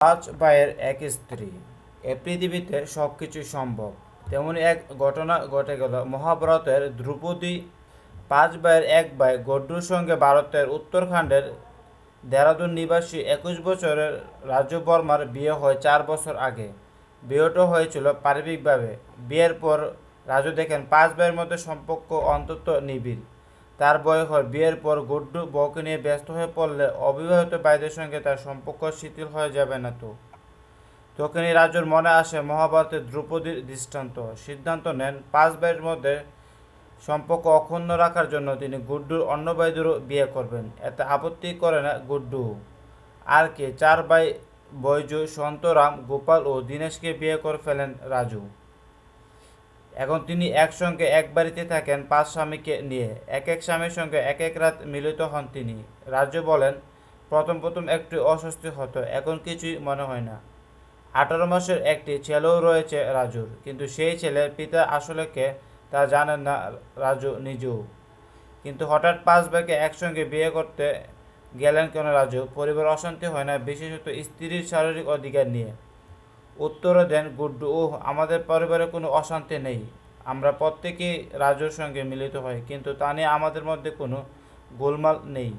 পাঁচ ভাইয়ের এক স্ত্রী। এ পৃথিবীতে সব কিছুই সম্ভব। তেমনি এক ঘটনা ঘটে গেল। মহাভারতের দ্রৌপদী পাঁচ ভাইয়ের এক ভাই গড্ডুর সঙ্গে ভারতের উত্তরাখণ্ডের দেরাদুন নিবাসী একুশ বছরের রাজু বর্মার বিয়ে হয় চার বছর আগে। বিয়েটা হয়েছিল পারিবারিকভাবে। বিয়ের পর রাজু দেখেন পাঁচ ভাইয়ের মধ্যে সম্পর্ক অন্তত নিবিড়। তার বয় হয়। বিয়ের পর গুড্ডু বউকে নিয়ে ব্যস্ত হয়ে পড়লে অবিবাহিত ভাইদের সঙ্গে তার সম্পর্ক শিথিল হয়ে যাবে না তো। তখনই রাজুর মনে আসে মহাভারতের দ্রৌপদীর দৃষ্টান্ত। সিদ্ধান্ত নেন, পাঁচ ভাইয়ের মধ্যে সম্পর্ক অক্ষুণ্ণ রাখার জন্য তিনি গুড্ডুর অন্য ভাইদেরও বিয়ে করবেন। এতে আপত্তি করে না গুড্ডু। আর কে? চার ভাই বৈজু সন্তরাম গোপাল ও দীনেশকে বিয়ে করে ফেলেন রাজু। এখন তিনি একসঙ্গে এক বাড়িতে থাকেন পাঁচ স্বামীকে নিয়ে। এক এক স্বামীর সঙ্গে এক এক রাত মিলিত হন তিনি। রাজু বলেন, প্রথম প্রথম একটু অস্বস্তি হতো, এখন কিছুই মনে হয় না। আঠারো মাসের একটি ছেলেও রয়েছে রাজুর, কিন্তু সেই ছেলের পিতা আসলে কে তা জানেন না রাজু নিজেও। কিন্তু হঠাৎ পাঁচ ভাইকে একসঙ্গে বিয়ে করতে গেলেন কেন রাজু? পরিবার অশান্তি হয় না, বিশেষত স্ত্রীর শারীরিক অধিকার নিয়ে। উত্তরে দেন, গুড্ডু ও আমাদের পরিবারে কোনো অশান্তি নেই। আমরা প্রত্যেকেই রাজুর সঙ্গে মিলিত হই, কিন্তু তা নিয়ে আমাদের মধ্যে কোনো গোলমাল নেই।